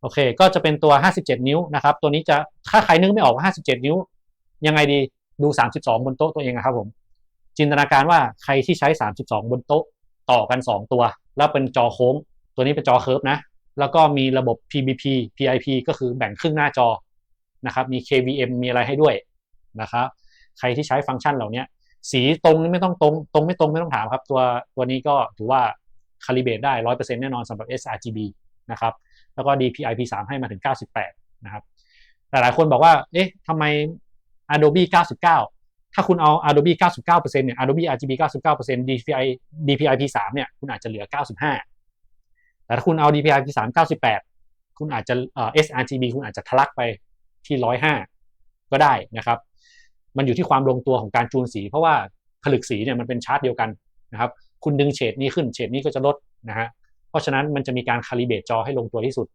โอเค ก็จะเป็นตัว 57 นิ้วนะครับ ตัวนี้จะถ้าใครนึกไม่ออกว่า 57 นิ้ว ยังไงดีดู 32 บนโต๊ะตัวเองนะครับผม จินตนาการว่าใครที่ใช้ 32 บนโต๊ะต่อกัน 2 ตัว แล้วเป็นจอโค้ง ตัวนี้เป็นจอเคิร์ฟนะ แล้วก็มีระบบ PBP PIP ก็คือแบ่งครึ่งหน้าจอนะครับ มี KVM มีอะไรให้ด้วยนะครับ ใครที่ใช้ฟังก์ชันเหล่านี้สีตรงไม่ต้องตรง ตรงไม่ตรงไม่ต้องถามครับ ตัวตัวนี้ก็ถือว่าคาลิเบตได้100%แน่นอนสำหรับ sRGB นะครับ แล้วก็ DPI-P3 ให้มาถึง 98 นะครับ หลายๆคนบอกว่า เอ๊ะทำไม Adobe 99 ถ้าคุณเอา Adobe 99%เนี่ย Adobe RGB 99% DPI DPI-P3 เนี่ย คุณอาจจะเหลือ 95 แต่ถ้าคุณเอา DPI-P3 98 คุณอาจจะเอ่อ sRGB คุณอาจจะทะลักไปที่ 105 ก็ได้นะครับ มันอยู่ที่ความลงตัวของการจูนสี เพราะว่าผลึกสีเนี่ยมันเป็นชาร์ตเดียวกันนะครับ คุณดึงเฉดนี้ขึ้น เฉดนี้ก็จะลดนะฮะ เพราะฉะนั้นมันจะมีการคาลิเบตจอให้ลงตัวที่สุด